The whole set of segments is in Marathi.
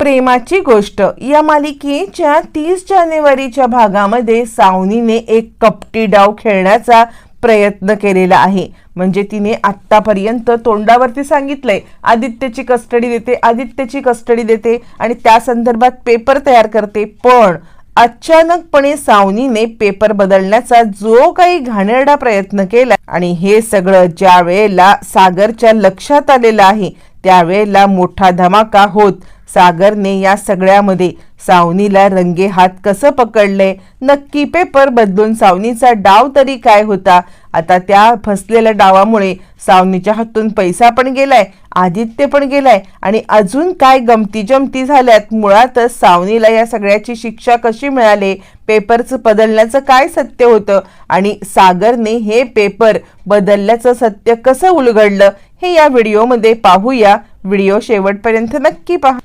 प्रेमाची गोष्ट. या मालिकेच्या तीस जानेवारीच्या भागामध्ये सावनीने एक कपटी डाव खेळण्याचा प्रयत्न केलेला आहे. म्हणजे तिने आत्तापर्यंत तोंडावरती सांगितलंय आदित्यची कस्टडी देते आदित्यची कस्टडी देते आणि त्या संदर्भात पेपर तयार करते. पण अचानकपणे सावनीने पेपर बदलण्याचा जो काही घाणेरडा प्रयत्न केला आणि हे सगळं ज्या वेळेला सागरच्या लक्षात आलेलं आहे त्यावेळेला मोठा धमाका होत सागरने या सगळ्यामध्ये सावनीला रंगे हात कसं पकडले? नक्की पेपर बदलून सावनीचा डाव तरी काय होता? आता त्या फसलेल्या डावामुळे सावनीच्या हातून पैसा पण गेलाय आदित्य पण गेलाय आणि अजून काय गमती जमती झाल्यात? मुळातच सावनीला या सगळ्याची शिक्षा कशी मिळाली? पेपरचं बदलण्याचं काय सत्य होतं? आणि सागरने हे पेपर बदलल्याचं सत्य कसं उलगडलं? हे या व्हिडिओमध्ये पाहूया. व्हिडिओ शेवटपर्यंत नक्की पहा.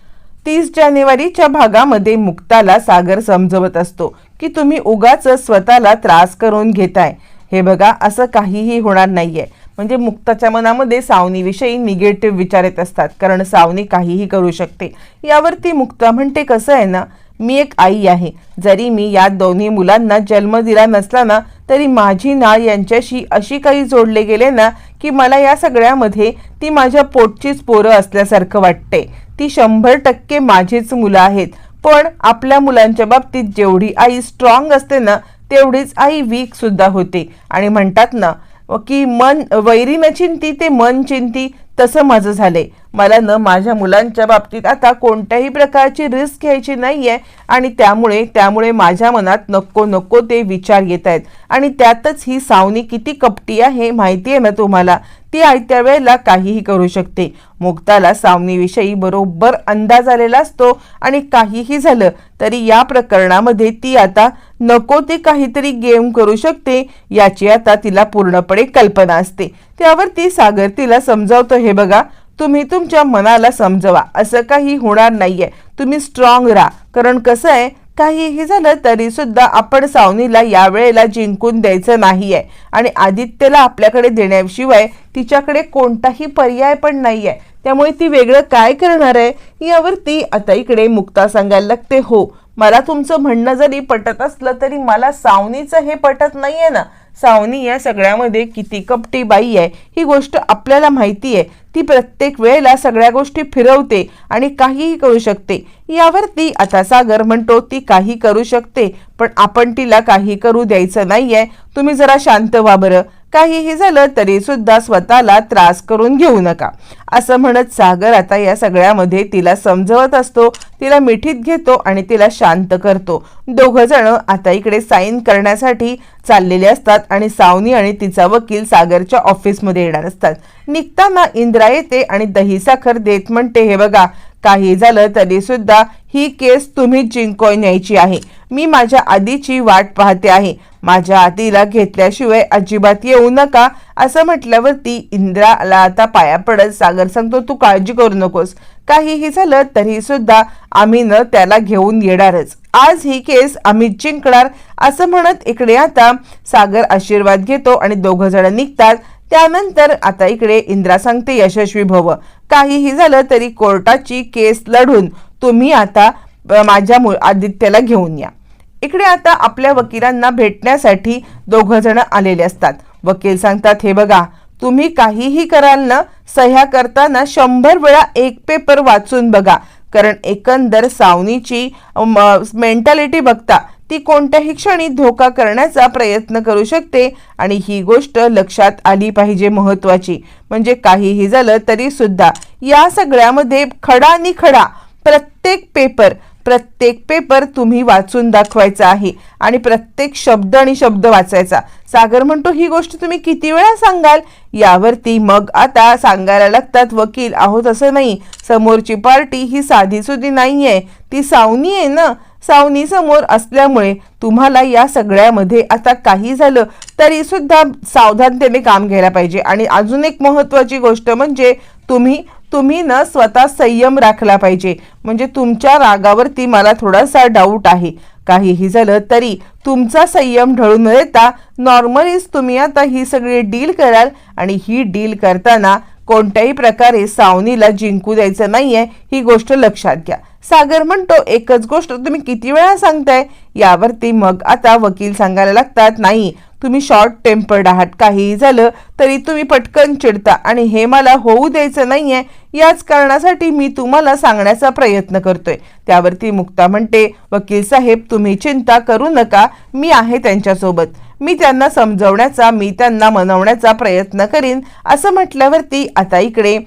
तीस जानेवारीच्या भागामध्ये मुक्ताला सागर समजवत असतो की तुम्ही उगाच स्वतःला त्रास करून घेताय. हे बघा असं काहीही होणार नाहीये. म्हणजे मुक्ताच्या मनामध्ये सावनीविषयी निगेटिव्ह विचार येत असतात कारण सावनी काहीही करू शकते. यावरती मुक्ता म्हणते कसं आहे ना मी एक आई आहे. जरी मी या दोन्ही मुलांना जन्म दिला नसला ना तरी माझी नाळ यांच्याशी अशी काही जोडले गेले ना की मला या सगळ्यामध्ये ती माझ्या पोटचीच पोरं असल्यासारखं वाटते. ती शंभर टक्के माझीच मुलं आहेत. पण आपल्या मुलांच्या बाबतीत जेवढी आई स्ट्रॉंग असते ना तेवढीच आई वीक सुद्धा होते. आणि म्हणतात ना की मन वैरी न चिंती ते मन चिंती तसं माझं झालंय. मला न माझ्या मुलांच्या बाबतीत आता कोणत्याही प्रकारची रिस्क घ्यायची नाहीये आणि त्यामुळे त्यामुळे माझ्या मनात नको नको ते विचार येत आहेत. आणि त्यातच ही सावनी किती कपटी आहे माहिती आहे ना तुम्हाला? ती आयत्या वेळेला काहीही करू शकते. मुक्ताला सावनीविषयी बरोबर अंदाज आलेला असतो आणि काहीही झालं तरी या प्रकरणामध्ये ती आता नको ते काहीतरी गेम करू शकते याची आता तिला पूर्णपणे कल्पना असते. त्यावर ती सागर तिला समजावतो हे बघा तुम्ही तुमच्या मनाला समजवा असं काही होणार नाहीये. तुम्ही स्ट्रॉंग राहा. कारण कसं आहे काहीही झालं तरी सुद्धा आपण सावनीला या वेळेला जिंकून द्यायचं नाहीये. आणि आदित्यला आपल्याकडे देण्याशिवाय तिच्याकडे कोणताही पर्याय पण नाहीये. त्यामुळे ती वेगळं काय करणार आहे यावरती आता इकडे मुक्ता सांगायला लागते. हो मला तुमचं म्हणणं जरी पटत असलं तरी मला सावनीचं हे पटत नाहीये ना. सावनी या सगळ्यामध्ये किती कपटी बाई आहे ही गोष्ट आपल्याला माहिती आहे. ती प्रत्येक वेळेला सगळ्या गोष्टी फिरवते आणि काहीही करू शकते. यावरती आता सागर म्हणतो ती काही करू शकते पण आपण तिला काही करू द्यायचं नाहीये. तुम्ही जरा शांत व्हा बरं. काहीही झालं तरी सुद्धा स्वतःला त्रास करून घेऊ नका. असं म्हणत सागर आता या सगळ्यामध्ये तिला समजवत असतो तिला मिठीत घेतो आणि तिला शांत करतो. दोघंजण आता इकडे साईन करण्यासाठी चाललेले असतात आणि सावनी आणि तिचा वकील सागरच्या ऑफिसमध्ये येणार असतात. निघताना इंद्रा येते आणि दही साखर देत म्हणते हे बघा काही झालं तरी सुद्धा ही केस तुम्ही जिंकून न्यायची आहे. मी माझ्या आधीची वाट पाहते आहे. माझ्या आधीला घेतल्याशिवाय अजिबात येऊ नका असं म्हटल्यावरती इंद्राला आता पाया पडत सागर सांगतो तू काळजी करू नकोस. काहीही झालं तरी सुद्धा आम्ही न त्याला घेऊन येणारच. आज ही केस आम्ही जिंकणार असं म्हणत इकडे आता सागर आशीर्वाद घेतो आणि दोघं जण निघतात. त्यानंतर आता इकडे इंद्रा सांगते यशस्वी भव. काहीही झालं तरी कोर्टाची केस लढून तुम्ही आता माझ्या मु आदित्यला घेऊन या. इकडे आता आपल्या वकिलांना भेटण्यासाठी दोघंजणं आलेले असतात. वकील सांगतात हे बघा तुम्ही काहीही कराल ना सह्या करताना शंभर वेळा एक पेपर वाचून बघा. कारण एकंदर सावनीची मेंटॅलिटी बघता ती कोणत्याही क्षणी धोका करण्याचा प्रयत्न करू शकते. आणि ही गोष्ट लक्षात आली पाहिजे महत्वाची म्हणजे काहीही झालं तरी सुद्धा या सगळ्यामध्ये खडा आणि खडा प्रत्येक पेपर प्रत्येक पेपर तुम्ही वाचून दाखवायचा आहे. आणि प्रत्येक शब्द आणि शब्द वाचायचा. सागर म्हणतो ही गोष्ट तुम्ही किती वेळा सांगाल? यावरती मग आता सांगायला लागतात वकील आहो तसं नाही. समोरची पार्टी ही साधी सुधी आहे ती सावनी आहे ना? सावनी समोर असल्यामुळे तुम्हाला या सगळ्यामध्ये आता काही झालं तरी सुद्धा सावधानतेने काम घ्यायला पाहिजे. आणि अजून एक महत्त्वाची गोष्ट म्हणजे तुम्ही तुम्ही न स्वतः संयम राखला पाहिजे. म्हणजे तुमच्या रागावरती मला थोडासा डाऊट आहे. काहीही झालं तरी तुमचा संयम ढळून न देता नॉर्मलीच तुम्ही आता ही सगळी डील कराल आणि ही डील करताना कोणत्याही प्रकारे सावनीला जिंकू द्यायचं नाहीये ही गोष्ट लक्षात घ्या. सागर म्हणतो एकच गोष्ट तुम्ही किती वेळा सांगताय? यावरती मग आता वकील सांगायला लागतात नाही तुम्ही शॉर्ट टेम्पर्ड आहात काहीही झालं तरी तुम्ही पटकन चिडता आणि हे मला होऊ द्यायचं नाहीये. याच कारणासाठी मी तुम्हाला सांगण्याचा प्रयत्न करतोय. त्यावरती मुक्ता म्हणते वकील साहेब तुम्ही चिंता करू नका मी आहे त्यांच्यासोबत. मी त्यांना समजवण्याचा मी त्यांना मनवण्याचा प्रयत्न करीन असं म्हटल्यावरती आता इकडे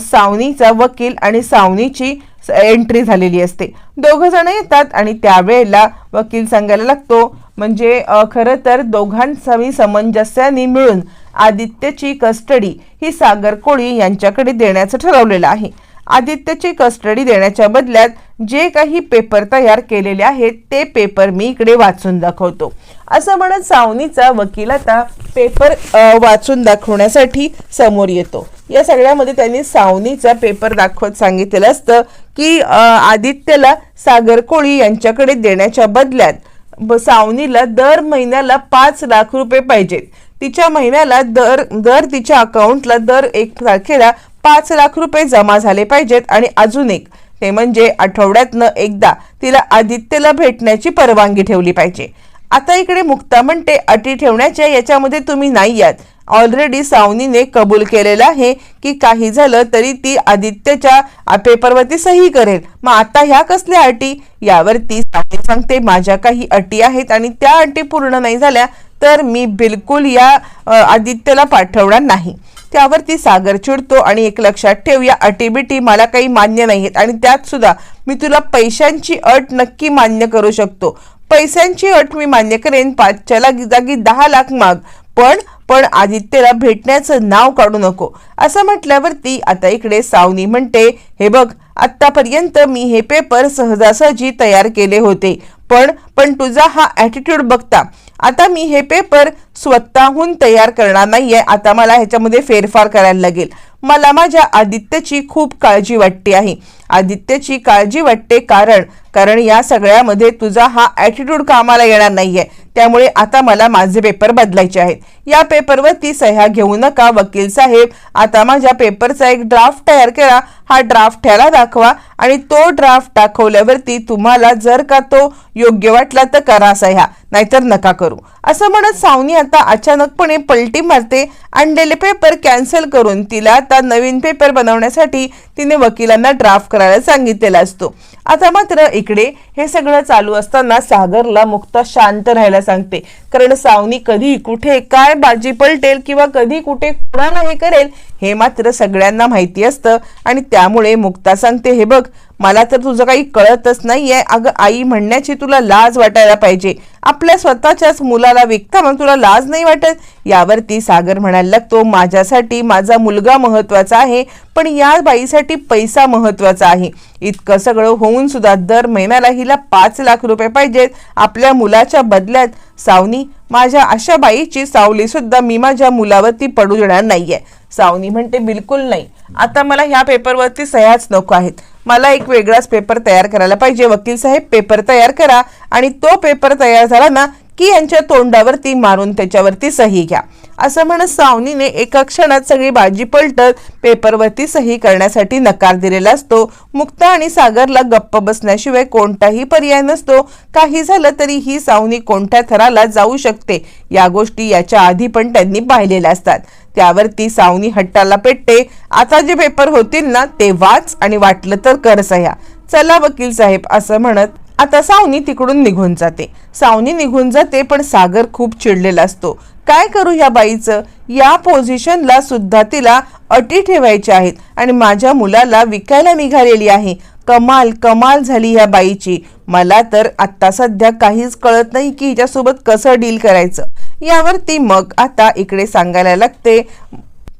सावनीचा वकील आणि सावनीची एंट्री झालेली असते. दोघं जण येतात आणि त्यावेळेला वकील सांगायला लागतो म्हणजे खरं तर दोघांचाही समंजस्याने मिळून आदित्यची कस्टडी ही सागर कोळी यांच्याकडे देण्याचं ठरवलेलं आहे. आदित्यची कस्टडी देण्याच्या बदल्यात जे काही पेपर तयार केलेले आहेत ते पेपर मी इकडे वाचून दाखवतो. असं म्हणत सावनीचा वकील आता पेपर वाचून दाखवण्यासाठी समोर येतो. या सगळ्यामध्ये त्यांनी सावनीचा पेपर दाखवत सांगितलेलं असतं की आदित्यला सागर कोळी यांच्याकडे देण्याच्या बदल्यात ब- सावनीला दर महिन्याला पाच लाख रुपये पाहिजेत. तिच्या महिन्याला दर दर तिच्या अकाउंटला दर एक तारखेला पाच लाख रुपये जमा झाले पाहिजेत आणि अजून एक ते म्हणजे आठवड्यातनं एकदा तिला आदित्यला भेटण्याची परवानगी ठेवली पाहिजे. आता इकडे मुक्ता म्हणते अटी ठेवण्याच्या याच्यामध्ये तुम्ही नाही यात ऑलरेडी सावनीने कबूल केलेलं आहे की काही झालं तरी ती आदित्यच्या पेपरवरती सही करेल. मग आता ह्या कसल्या अटी? यावरती सावनी सांगते माझ्या काही अटी आहेत आणि त्या अटी पूर्ण नाही झाल्या तर मी बिलकुल या आदित्यला पाठवणार नाही. त्यावरती सागर चिडतो आणि एक लक्षात ठेव या अटीबिटी मला काही मान्य नाहीत आणि त्यात सुद्धा मी तुला पैशांची अट नक्की मान्य करू शकतो. पैशांची अट मी मान्य करेन पाचच्या लागी जागी दहा लाख माग. पण पण आदित्यला भेटण्याचं नाव काढू नको. असं म्हटल्यावरती आता इकडे सावनी म्हणते हे बघ आत्तापर्यंत मी हे पेपर सहजासहजी तयार केले होते. पण पण तुझा हा ॲटिट्यूड बघता आता मी हे पेपर स्वतःहून तयार करणार नाहीये. आता मला ह्याच्यामध्ये फेरफार करायला लागेल. मला माझ्या आदित्यची खूप काळजी वाटते आहे. आदित्यची काळजी वाटते कारण कारण या सगळ्यामध्ये तुझा हा ॲटिट्यूड कामाला येणार नाहीये. त्यामुळे आता मला माझे पेपर बदलायचे आहेत. या पेपरवरती सह्या घेऊ नका वकील साहेब. आता माझ्या पेपरचा एक ड्राफ्ट तयार करा. हा ड्राफ्ट ह्याला दाखवा आणि तो ड्राफ्ट दाखवल्यावरती तुम्हाला जर का तो योग्य वाटला तर करा सह्या नाहीतर नका करू. असं म्हणत सावनी आता अचानकपणे पलटी मारते. आणलेले पेपर कॅन्सल करून तिला आता नवीन पेपर बनवण्यासाठी तिने वकिलांना ड्राफ्ट करायला सांगितलेला असतो. आता मात्र इकडे हे सगळं चालू असताना सागरला मुक्ता शांत राहायला सांगते. कारण सावनी कधी कुठे काय बाजी पलटेल किंवा कधी कुठे कुणाला हे करेल हे मात्र सगळ्यांना माहिती असतं. आणि त्यामुळे मुक्ता सांगते हे बघ मला तर तुझं काही कळतच नाहीये. अगं आई म्हणण्याची तुला लाज वाटायला पाहिजे. आपल्या स्वतःच्याच मुलाला विकता मग तुला लाज नाही वाटत? यावरती सागर म्हणायला लागतो माझ्यासाठी माझा मुलगा महत्त्वाचा आहे पण या बाईसाठी पैसा महत्त्वाचा आहे. इतकं सगळं होऊन सुद्धा दर महिन्याला हिला पाच लाख रुपये पाहिजेत. आपल्या मुलाच्या बदल्यात सावनी माझ्या अशा बाईची सावली सुद्धा मी माझ्या मुलावरती पडू देणार नाहीये. सावनी म्हणते बिलकुल नाही. आता मला ह्या पेपरवरती सह्याच नको आहेत. मला एक वेगळाच पेपर तयार करायला पाहिजे. वकील साहेब पेपर तयार करा आणि तो पेपर तयार झाला ना की यांच्या तोंडावरती मारून त्याच्यावरती सही घ्या. असं म्हणत सावनीने एका क्षणात सगळी बाजी पलटत पेपरवरती सही करण्यासाठी नकार दिलेला असतो. मुक्ता आणि सागरला गप्प बसण्याशिवाय कोणताही पर्याय नसतो. काही झालं तरी ही सावनी कोणत्या थराला जाऊ शकते? या गोष्टी याच्या आधी पण त्यांनी पाहिलेल्या असतात. त्यावरती सावनी हट्टाला पेटते. आता जे पेपर होतील ना ते वाच आणि वाटलं तर कर सह्या. चला वकील साहेब असं म्हणत आता सावनी तिकडून निघून जाते. सावनी निघून जाते पण सागर खूप चिडलेला असतो. काय करू ह्या बाईचं? या पोझिशनला सुद्धा तिला अटी ठेवायच्या आहेत आणि माझ्या मुलाला विकायला निघालेली आहे. कमाल कमाल झाली ह्या बाईची. मला तर आत्ता सध्या काहीच कळत नाही की हिच्यासोबत कसं डील करायचं. यावरती मग आता इकडे सांगायला लागते.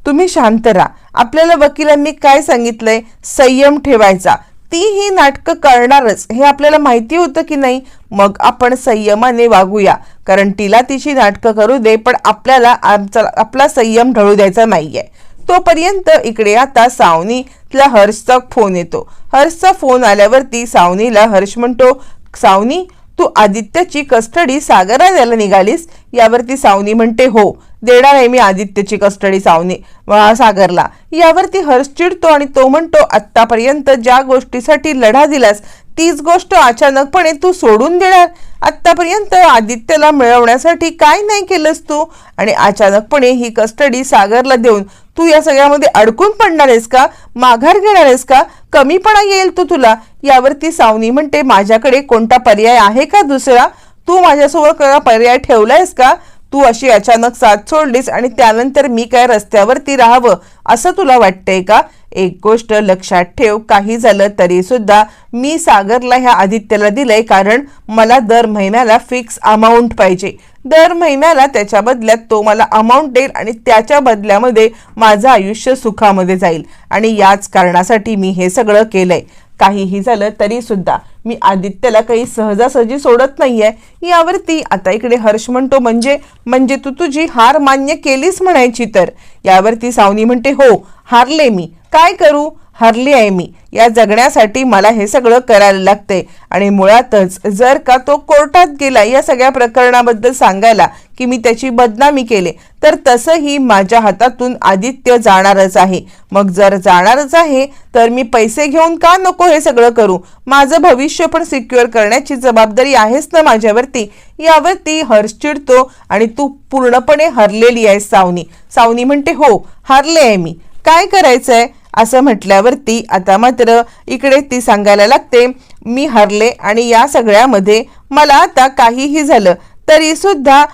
तुम्ही शांत राहा. आपल्याला वकिलांनी काय सांगितलंय? संयम ठेवायचा. ती ही नाटकं करणारच. हे आपल्याला माहिती होतं की नाही? मग आपण संयमाने वागूया. कारण तिला तिची नाटकं करू दे पण आपल्याला आमचा आपला संयम ढळू द्यायचा नाही आहे तोपर्यंत इकडे आता सावनीला हर्षचा फोन येतो. हर्षचा फोन आल्यावरती सावनीला हर्ष म्हणतो सावनी तू आदित्यची कस्टडी सागरा द्यायला निघालीस? यावरती सावनी म्हणते हो देणार आहे मी आदित्यची कस्टडी सावनी महासागरला. यावरती हर्ष चिडतो आणि तो म्हणतो आत्तापर्यंत ज्या गोष्टीसाठी लढा दिलास तीच गोष्ट अचानकपणे तू सोडून देणार. आत्तापर्यंत आदित्यला मिळवण्यासाठी काय नाही केलंस तू? आणि अचानकपणे ही कस्टडी सागरला देऊन तू या सगळ्यामध्ये अडकून पडणार आहेस का? माघार घेणार आहेस का? कमीपणा येईल तो तुला. यावरती सावनी म्हणते माझ्याकडे कोणता पर्याय आहे का दुसरा? तू माझ्यासोबत कोणता पर्याय ठेवलायस का? तू अशी अचानक साथ सोडलीस आणि त्यानंतर मी काय रस्त्यावरती राहावं असं तुला वाटतंय का? एक गोष्ट लक्षात ठेव काही झालं तरी सुद्धा मी सागरला ह्या आदित्यला दिलंय कारण मला दर महिन्याला फिक्स अमाऊंट पाहिजे. दर महिन्याला त्याच्या बदल्यात तो मला अमाऊंट देईल आणि त्याच्या बदल्यामध्ये माझं आयुष्य सुखामध्ये जाईल. आणि याच कारणासाठी मी हे सगळं केलंय. काहीही झालं तरी सुद्धा मी आदित्यला काही सहजासहजी सोडत नाहीये. यावरती आता इकडे हर्ष म्हणतो म्हणजे म्हणजे तू तुझी हार मान्य केलीस म्हणायची तर? यावरती सावनी म्हणते हो हारले मी. काय करू? हरली आहे मी. या जगण्यासाठी मला हे सगळं करायला लागते आणि मुळातच जर का तो कोर्टात गेला या सगळ्या प्रकरणाबद्दल सांगायला की मी त्याची बदनामी केले तर तसंही माझ्या हातातून आदित्य जाणारच आहे. मग जर जाणारच आहे तर मी पैसे घेऊन का नको हे सगळं करू? माझं भविष्य पण सिक्युअर करण्याची जबाबदारी आहेच ना माझ्यावरती. यावरती हर्ष चिडतो आणि तू पूर्णपणे हरलेली आहेस सावनी. सावनी म्हणते हो हारले आहे मी. काय करायचंय? असं म्हटल्यावरती आता मात्र इकडे ती सांगायला लागते मी हरले आणि या सगळ्यामध्ये मला आता काहीही झालं तरी सुद्धा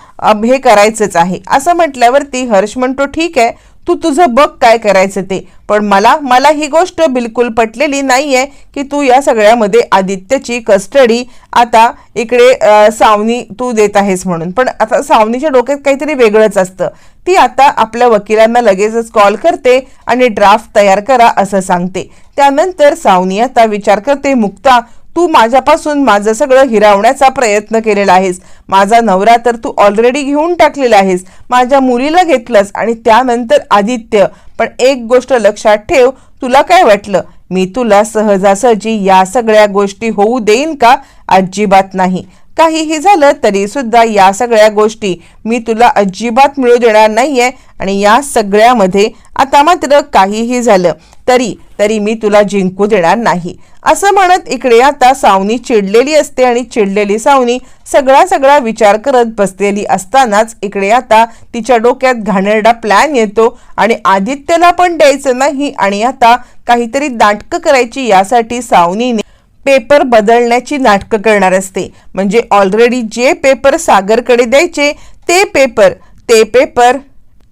हे करायचंच आहे. असं म्हटल्यावरती हर्ष म्हणतो ठीक आहे तू तुझं बघ काय करायचं ते. पण मला मला ही गोष्ट बिलकुल पटलेली नाही आहे की तू या सगळ्यामध्ये आदित्यची कस्टडी आता इकडे सावनी तू देत आहेस म्हणून. पण आता सावनीच्या डोक्यात काहीतरी वेगळंच असतं. ती आता आपल्या वकिलांना लगेचच कॉल करते आणि ड्राफ्ट तयार करा असं सांगते. त्यानंतर सावनी आता विचार करते मुक्ता तू माझ्यापासून माझं सगळं हिरावण्याचा प्रयत्न केलेला आहेस. माझा नवरा तर तू ऑलरेडी घेऊन टाकलेला आहेस. माझ्या मुलीला घेतलंस आणि त्यानंतर आदित्य. पण एक गोष्ट लक्षात ठेव तुला काय वाटलं? मी तुला सहजासहजी या सगळ्या गोष्टी होऊ देईन का? अजिबात नाही. काहीही झालं तरी सुद्धा या सगळ्या गोष्टी मी तुला अजिबात मिळू देणार नाहीये आणि या सगळ्यामध्ये आता मात्र काहीही झालं तरी तरी मी तुला जिंकू देणार नाही. असं म्हणत इकडे आता सावनी चिडलेली असते आणि चिडलेली सावनी सगळा सगळा विचार करत बसलेली असतानाच इकडे आता तिच्या डोक्यात घाणेरडा प्लॅन येतो आणि आदित्यला पण द्यायचं नाही आणि आता काहीतरी नाटकं करायची यासाठी सावनीने पेपर बदलण्याची नाटकं करणार असते. म्हणजे ऑलरेडी जे पेपर सागरकडे द्यायचे ते पेपर ते पेपर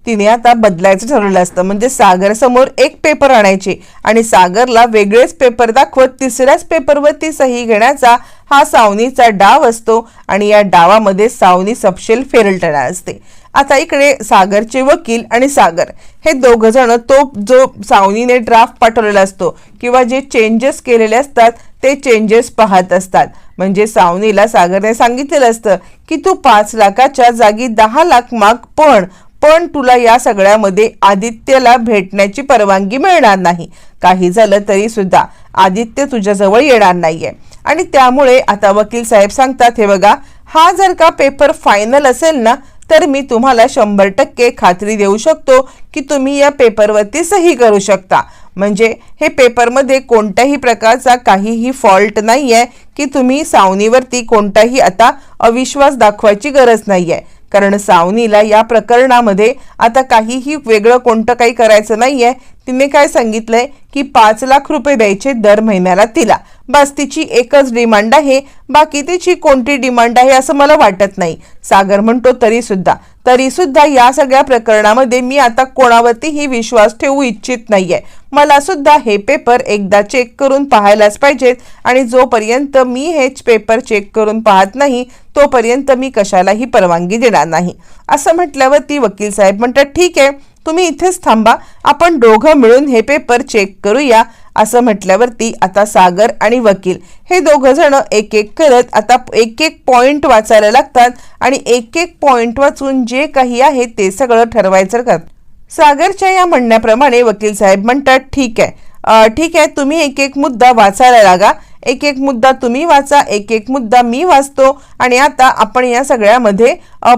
तिने आता बदलायचं ठरवलं असतं. म्हणजे सागर समोर एक पेपर आणायचे आणि सागरला वेगळेच पेपर दाखवत तिसऱ्याच पेपरवरती सही घेण्याचा हा सावनीचा डाव असतो आणि या डावामध्ये सावनी सपशेल फेरलटणार असते. आता इकडे सागरचे वकील आणि सागर हे दोघं जण तो जो सावनीने ड्राफ्ट पाठवलेला असतो किंवा जे चेंजेस केलेले असतात ते चेंजेस पाहत असतात. म्हणजे सावनीला सागरने सांगितलेलं असतं की तू पाच लाखाच्या जागी दहा लाख माग पण पण तुला या सगळ्यामध्ये आदित्यला भेटण्याची परवानगी मिळणार नाही. काही झालं तरी सुद्धा आदित्य तुझ्याजवळ येणार नाहीये. आणि त्यामुळे आता वकील साहेब सांगतात हे बघा हा जर का पेपर फायनल असेल ना तर मी तुम्हाला शंभर टक्के खात्री देऊ शकतो की तुम्ही या पेपरवरती सही करू शकता. म्हणजे हे पेपरमध्ये कोणत्याही प्रकारचा काहीही फॉल्ट नाही आहे की तुम्ही सावनीवरती कोणताही आता अविश्वास दाखवायची गरज नाही आहे कारण सावनीला या प्रकरणामध्ये आता काहीही वेगळं कोणतं काही करायचं नाही आहे तिने काय सांगितलंय? की पाच लाख रुपये द्यायचे दर महिन्याला तिला. बस तिची एकच डिमांड आहे बाकी तिची कोणती डिमांड आहे असं मला वाटत नाही. सागर म्हणतो तरी सुद्धा. तरी सुद्धा या सगळ्या प्रकरणामध्ये मी आता कोणावरतीही विश्वास ठेवू इच्छित नाहीये. मला सुद्धा हे पेपर एकदा चेक करून पाहायलाच पाहिजेत आणि जोपर्यंत मी हे पेपर चेक करून पाहत नाही तोपर्यंत मी कशालाही परवानगी देणार नाही. असं म्हटल्यावरती वकील साहेब म्हणतात ठीक आहे तुम्ही इथेच थांबा. आपण दोघं मिळून हे पेपर चेक करूया असं म्हटल्यावरती आता सागर आणि वकील हे दोघं जण एक एक करत आता एक एक पॉईंट वाचायला लागतात आणि एक एक पॉईंट वाचून जे काही आहे ते सगळं ठरवायचं करतात सागरच्या या म्हणण्याप्रमाणे वकील साहेब म्हणतात ठीक आहे. ठीक आहे तुम्ही एक एक मुद्दा वाचायला लागा. एक एक मुद्दा तुम्ही वाचा एक एक मुद्दा मी वाचतो आणि आता आपण या सगळ्यामध्ये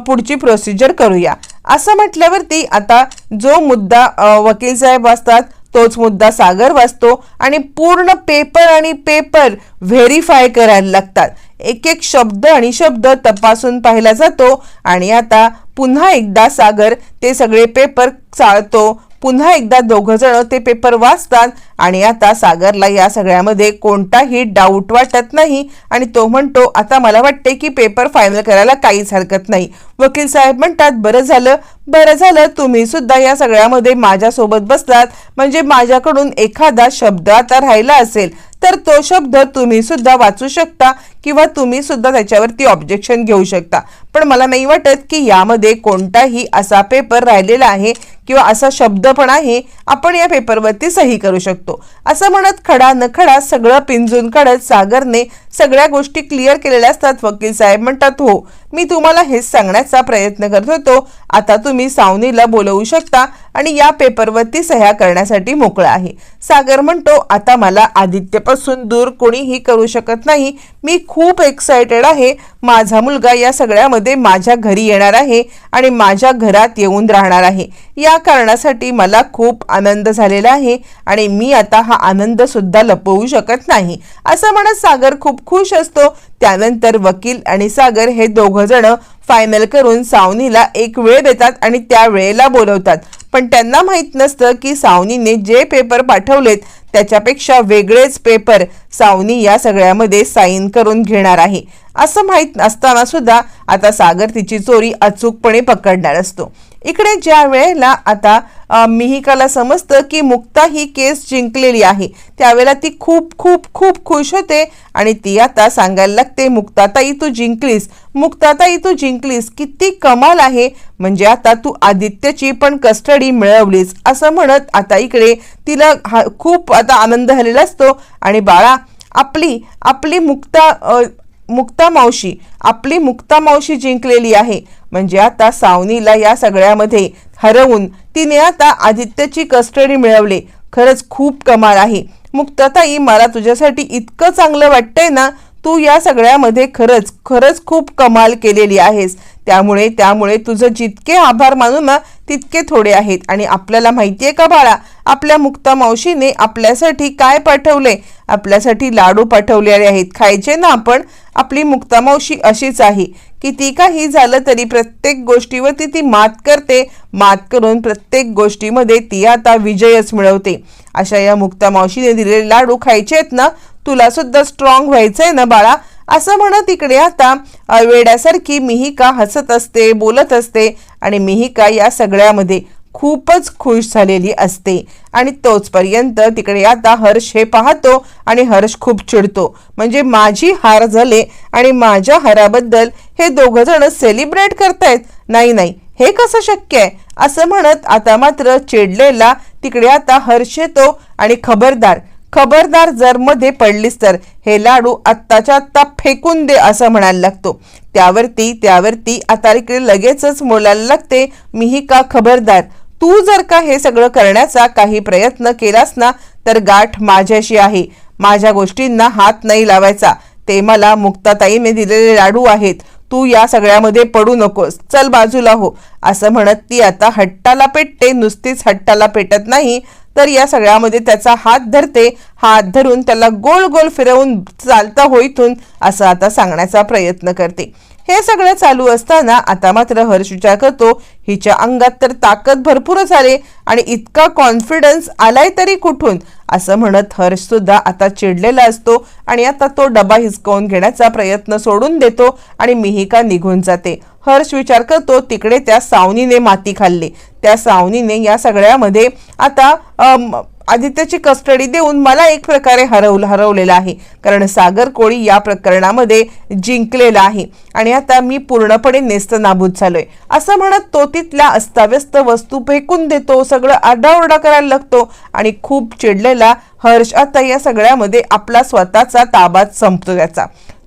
पुढची प्रोसिजर करूया. असं म्हटल्यावरती आता जो मुद्दा वकील साहेब वाचतात तोच मुद्दा सागर वाचतो आणि पूर्ण पेपर आणि पेपर व्हेरीफाय करायला लागतात. एक एक शब्द आणि शब्द तपासून पाहिला जातो आणि आता पुन्हा एकदा सागर ते सगळे पेपर चाळतो पुन्हा एकदा दोघ जण ते पेपर वाचतात आणि आता सागरला या सगळ्यामध्ये कोणताही डाऊट वाटत नाही आणि तो म्हणतो आता मला वाटते की पेपर फायनल करायला काहीच हरकत नाही. वकील साहेब म्हणतात बरं झालं बरं झालं तुम्ही सुद्धा या सगळ्यामध्ये माझ्यासोबत बसलात. म्हणजे माझ्याकडून एखादा शब्द आता राहिला असेल तर तो शब्द तुम्ही सुद्धा वाचू शकता किंवा तुम्ही सुद्धा त्याच्यावरती ऑब्जेक्शन घेऊ शकता. पण मला नाही वाटत की यामध्ये कोणताही असा पेपर राहिलेला आहे किंवा असा शब्द पण आहे आपण या पेपरवरती सही करू शकतो. असं म्हणत खडा न खडा सगळं पिंजून काढत सागरने सगळ्या गोष्टी क्लिअर केलेल्या असतात वकील साहेब म्हणतात हो मी तुम्हाला हेच सांगण्याचा प्रयत्न करत होतो. आता तुम्ही सावनीला बोलवू शकता आणि या पेपरवरती सह्या करण्यासाठी मोकळा आहे. सागर म्हणतो आता मला आदित्यपासून दूर कोणीही करू शकत नाही. मी खूप एक्सायटेड आहे. माझा मुलगा या सगळ्यामध्ये माझ्या घरी येणार आहे आणि माझ्या घरात येऊन राहणार आहे. या कारणासाठी मला खूप आनंद झालेला आहे आणि मी आता हा आनंद सुद्धा लपवू शकत नाही. असं म्हणत सागर खूप खुश असतो. त्यानंतर वकील आणि सागर हे दोघंजणं फायनल करून सावनीला एक वेळ देतात आणि त्या वेळेला बोलवतात. पण त्यांना माहीत नसतं की सावनीने जे पेपर पाठवलेत त्याच्यापेक्षा वेगळेच पेपर सावनी या सगळ्यामध्ये साईन करून घेणार आहे. असं माहीत असताना सुद्धा आता सागर तिची चोरी अचूकपणे पकडणार असतो. इकडे ज्या वेळेला आता मिहिकाला समजतं की मुक्ता ही केस जिंकलेली आहे. त्यावेळेला ती खूप खूप खूप खुश होते आणि ती आता सांगायला लागते मुक्ताताई तू जिंकलीस. मुक्ताताई तू जिंकलीस. किती कमाल आहे. म्हणजे आता तू आदित्यची पण कस्टडी मिळवलीस. असं म्हणत आता इकडे तिला हा खूप आता आनंद झालेला असतो. आणि बाळा आपली आपली मुक्ता मुक्ता मावशी आपली मुक्ता मावशी जिंकलेली आहे. म्हणजे आता सावनीला या सगळ्यामध्ये हरवून तिने आता आदित्यची कस्टडी मिळवली. खरंच खूप कमाल आहे. मुक्ताताई मला तुझ्यासाठी इतकं चांगलं वाटतंय ना तू या सगळ्यामध्ये खरंच खरंच खूप कमाल केलेली आहेस. त्यामुळे त्यामुळे तुझं जितके आभार मानू ना तितके थोडे आहेत. आणि आपल्याला माहिती आहे का बाळा आपल्या मुक्ता मावशीने आपल्यासाठी काय पाठवले आपल्यासाठी लाडू पाठवलेले आहेत. खायचे ना आपण? आपली मुक्ता मावशी अशीच आहे. किती काही झालं तरी प्रत्येक गोष्टीवरती ती मात करते. मात करून प्रत्येक गोष्टीमध्ये ती आता विजयच मिळवते. अशा या मुक्ता मावशीने दिलेले लाडू खायचे आहेत ना तुला सुद्धा स्ट्रॉंग आहे ना बाळा? असं म्हणत इकडे आता वेड्यासारखी मिहिका हसत असते बोलत असते आणि मिहिका या सगळ्यामध्ये खूपच खुश झालेली असते. आणि तोचपर्यंत तिकडे आता हर्ष हे पाहतो आणि हर्ष खूप चिडतो. म्हणजे माझी हार झाले आणि माझ्या हाराबद्दल हे दोघं जण सेलिब्रेट करतायत. नाही नाही हे कसं शक्य आहे? असं म्हणत आता मात्र चिडलेला तिकडे आता हर्ष येतो आणि खबरदार खबरदार जर मध्ये पडलीस तर हे लाडू आत्ताच्या आत्ता फेकून दे असं म्हणायला लागतो. त्यावरती त्यावरती आता इकडे लगेचच बोलायला लागते मीही का खबरदार? तू जर का हे सगळं करण्याचा काही प्रयत्न केलास ना तर गाठ माझ्याशी आहे. माझ्या गोष्टींना हात नाही लावायचा. ते मला मुक्ताताईने दिलेले लाडू आहेत. तू या सगळ्यामध्ये पडू नकोस. चल बाजूला हो. असं म्हणत ती आता हट्टाला पेटते. नुसतीच हट्टाला पेटत नाही तर या सगळ्यामध्ये त्याचा हात धरते. हात धरून त्याला गोल गोल फिरवून चालता होईतून असं आता सांगण्याचा प्रयत्न करते. हे सगळं चालू असताना आता मात्र हर्ष विचार करतो हिच्या अंगात तर ताकद भरपूरच आले आणि इतका कॉन्फिडन्स आलाय तरी कुठून? असं म्हणत हर्ष सुद्धा आता चिडलेला असतो आणि आता तो डबा हिसकावून घेण्याचा प्रयत्न सोडून देतो आणि मिहिका निघून जाते. हर्ष विचार करतो तिकडे त्या सावनीने माती खाल्ली. त्या सावनीने या सगळ्यामध्ये आता आदित्यची कस्टडी देऊन मला एक प्रकारे हरवलं हरवलेलं आहे. कारण सागर कोळी या प्रकरणामध्ये जिंकलेला आहे. आणि आता मी पूर्णपणे नेस्त नाबूद झालोय. असं म्हणत तो तिथल्या अस्ताव्यस्त वस्तू फेकून देतो सगळं आरडाओरडा करायला लागतो आणि खूप चिडलेला हर्ष आता या सगळ्यामध्ये आपला स्वतःचा ताबात संपतो त्याचा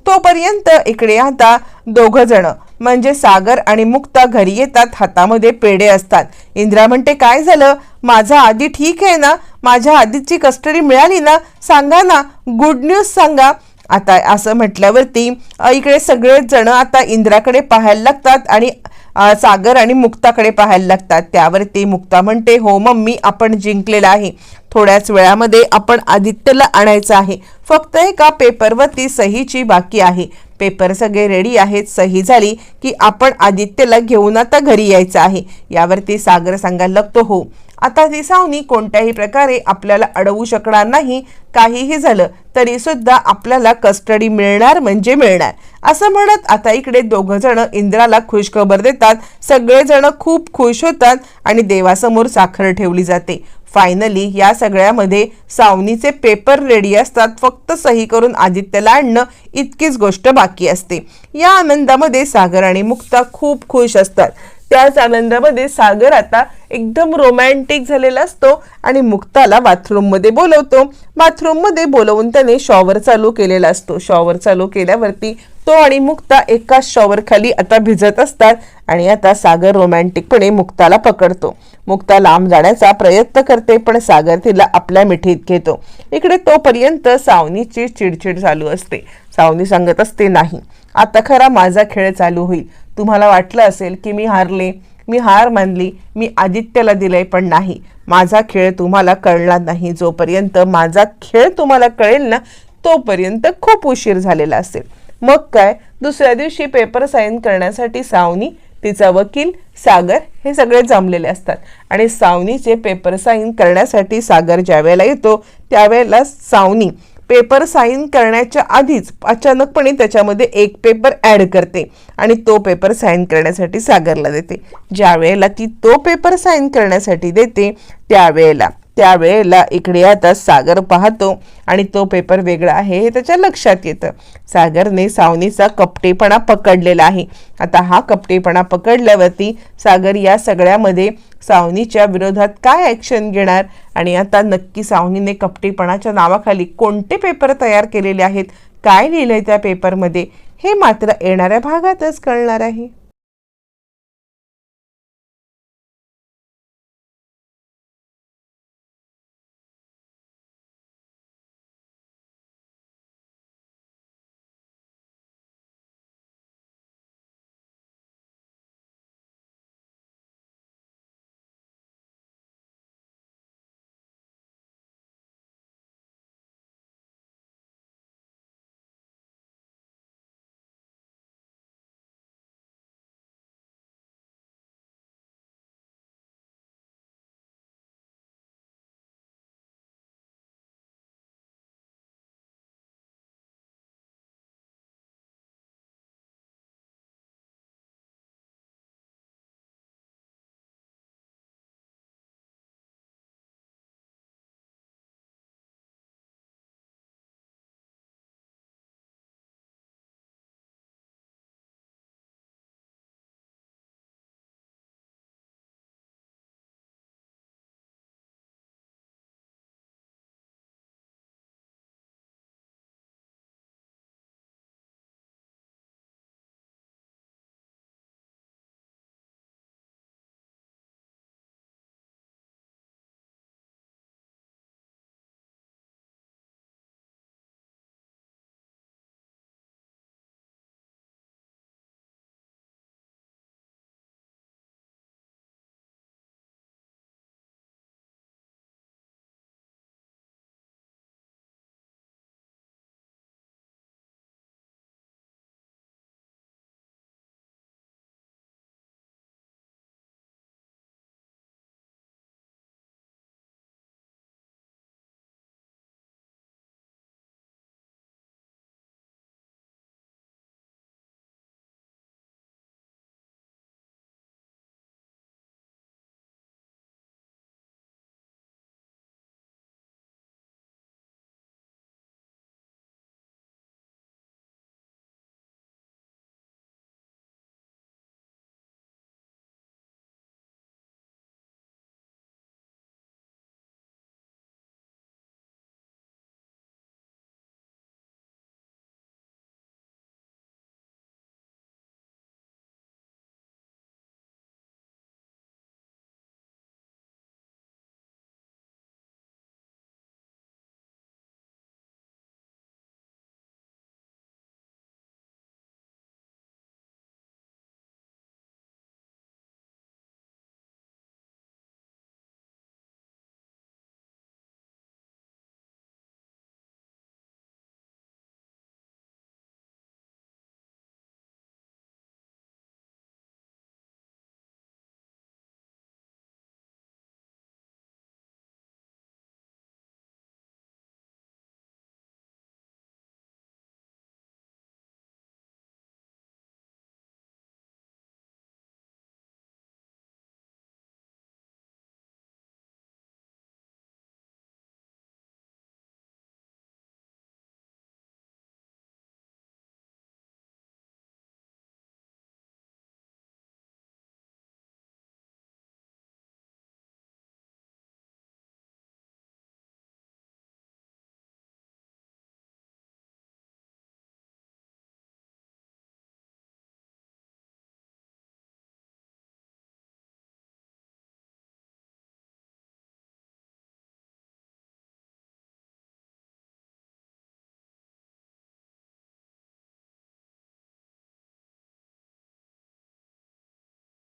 तोपर्यंत इकडे आता दोघं जण म्हणजे सागर आणि मुक्ता घरी येतात हातामध्ये पेढे असतात. इंदिरा म्हणते काय झालं? माझा आधी ठीक आहे ना? माझ्या आधीची कस्टडी मिळाली ना सांगा ना गुड न्यूज सांगा. आता असं म्हटल्यावरती इकडे सगळेच जण आता इंद्राकडे पाहायला लागतात आणि सागर आणि मुक्ताकडे पाहायला लागतात. त्यावरती मुक्ता म्हणते हो मम्मी आपण जिंकलेलं आहे. थोड्याच वेळामध्ये आपण आदित्यला आणायचं आहे. फक्त एका पेपरवरती सहीची बाकी आहे. पेपर सगळे रेडी आहेत. सही झाली की आपण आदित्यला घेऊन आता घरी यायचं आहे. यावरती सागर सांगायला लागतो हो. आता ती सावनी कोणत्याही प्रकारे आपल्याला अडवू शकणार नाही. काहीही झालं तरी सुद्धा आपल्याला कस्टडी मिळणार म्हणजे मिळणार. असं म्हणत आता इकडे दोघं जण इंद्राला खुशखबर देतात. सगळेजण खूप खुश होतात आणि देवासमोर साखर ठेवली जाते. फायनली या सगळ्यामध्ये सावनीचे पेपर रेडी असतात. फक्त सही करून आदित्यला आणणं इतकीच गोष्ट बाकी असते. या आनंदामध्ये सागर आणि मुक्ता खूप खुश असतात. त्याच आनंदामध्ये सागर आता एकदम रोमॅन्टिक झालेला असतो आणि मुक्ताला बाथरूममध्ये बोलवतो. बाथरूममध्ये बोलवून त्याने शॉवर चालू केलेला असतो. शॉवर चालू केल्यावरती तो आणि मुक्ता एकाच शॉवरखाली आता भिजत असतात आणि आता सागर रोमॅन्टिकपणे मुक्ताला पकडतो. मुक्ता लांब जाण्याचा प्रयत्न करते पण सागर तिला आपल्या मिठीत घेतो. इकडे तोपर्यंत सावनीची चिडचिड चालू असते. सावनी सांगत असते नाही आता खरा माझा खेळ चालू होईल. तुम्हाला वाटलं असेल की मी हारले मी हार मानली मी आदित्यला दिलंय पण नाही. माझा खेळ तुम्हाला कळला नाही. जोपर्यंत माझा खेळ तुम्हाला कळेल ना तोपर्यंत खूप उशीर झालेला असेल. मग काय? दुसऱ्या दिवशी पेपर साईन करण्यासाठी सावनी तिचा वकील सागर हे सगळे जमलेले असतात. आणि सावनीचे पेपर साईन करण्यासाठी सागर ज्यावेळेला येतो त्यावेळेला सावनी पेपर साईन करण्याच्या आधीच अचानकपणे त्याच्यामध्ये एक पेपर ॲड करते आणि तो पेपर साईन करण्यासाठी सागरला देते. ज्या वेळेला ती तो पेपर साईन करण्यासाठी देते त्यावेळेला. त्यावेळेला इकडे आता सागर पाहतो आणि तो पेपर वेगळा आहे हे त्याच्या लक्षात येतं. सागरने सावनीचा कपटेपणा पकडलेला आहे. आता हा कपटेपणा पकडल्यावरती सागर या सगळ्यामध्ये सावनीच्या विरोधात काय ॲक्शन घेणार? आणि आता नक्की सावनीने कपटेपणाच्या नावाखाली कोणते पेपर तयार केलेले आहेत? काय लिहिलं आहे त्या पेपरमध्ये हे मात्र येणाऱ्या भागातच कळणार आहे.